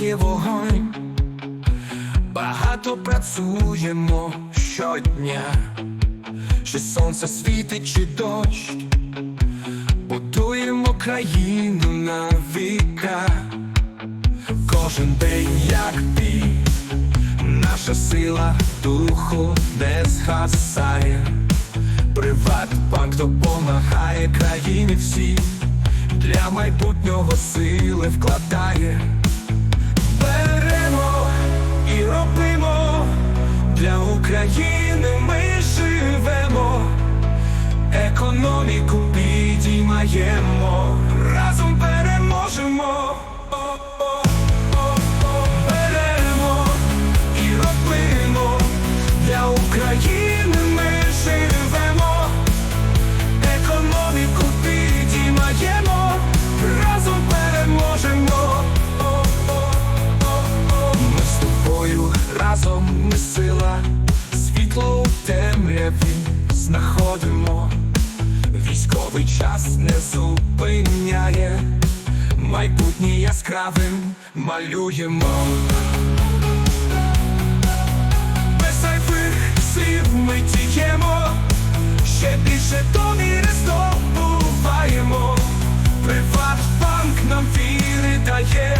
Є вогонь, багато працюємо щодня, чи сонце світить, чи дощ, будуємо країну на віка, кожен день як бій, наша сила духу не згасає. Приватбанк допомагає країні всій, для майбутнього сили вкладає. Беремо і робимо для України ми живемо, економіку підіймаємо, разом переможемо. Для України ми живемо, економіку підіймаємо, разом переможемо. Ми з тобою разом ми сила, світло у темряві знаходимо. Військовий час не зупиняє, майбутнє яскравим малюємо. Ще більше довіри здобуваємо. Приватбанк нам віри дає,